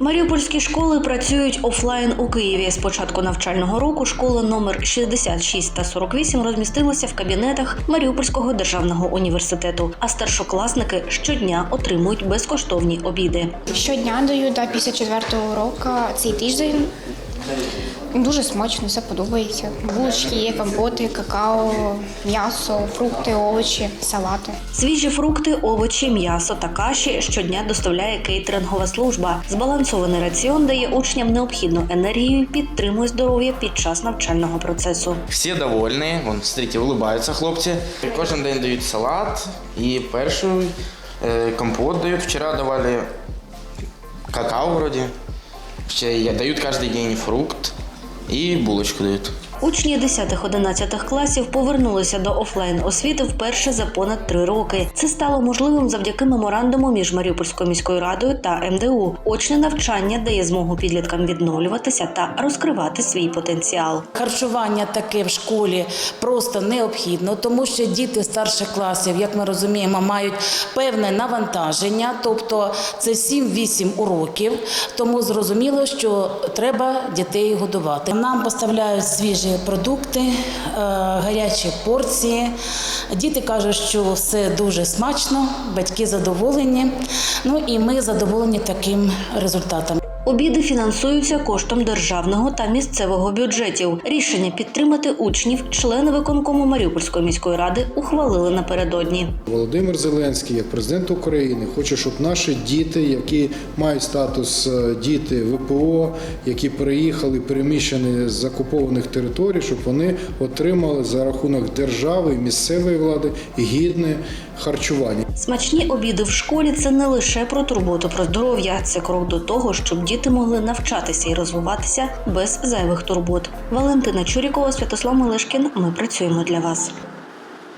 Маріупольські школи працюють офлайн у Києві. З початку навчального року школи номер 66 та 48 розмістилися в кабінетах Маріупольського державного університету. А старшокласники щодня отримують безкоштовні обіди. Щодня даю да, після четвертого уроку цей тиждень. Дуже смачно, все подобається. Булочки є, компоти, какао, м'ясо, фрукти, овочі, салати. Свіжі фрукти, овочі, м'ясо та каші щодня доставляє кейтерингова служба. Збалансований раціон дає учням необхідну енергію і підтримує здоров'я під час навчального процесу. Всі довольні, вон, смотрите, улыбаються хлопці. Кожен день дають салат і перший е, компот дають. Вчора давали какао вроде. Ще дают каждый день фрукт и булочку дають. Учні 10-11 класів повернулися до офлайн освіти вперше за понад три роки. Це стало можливим завдяки меморандуму між Маріупольською міською радою та МДУ. Очне навчання дає змогу підліткам відновлюватися та розкривати свій потенціал. Харчування таке в школі просто необхідно, тому що діти старших класів, як ми розуміємо, мають певне навантаження, тобто це 7-8 уроків. Тому зрозуміло, що треба дітей годувати. Нам поставляють свіжі продукти, е, гарячі порції. Діти кажуть, що все дуже смачно, батьки задоволені. Ну і ми задоволені таким результатом. Обіди фінансуються коштом державного та місцевого бюджетів. Рішення підтримати учнів члени виконкому Маріупольської міської ради ухвалили напередодні. Володимир Зеленський, як президент України, хоче, щоб наші діти, які мають статус е, діти ВПО, які переїхали, переміщені з окупованих територій, щоб вони отримали за рахунок держави і місцевої влади гідне харчування. Смачні обіди в школі це не лише про турботу про здоров'я, це крок до того, щоб діти могли навчатися і розвиватися без зайвих турбот. Валентина Чурікова, Святослав Мелешкін. Ми працюємо для вас.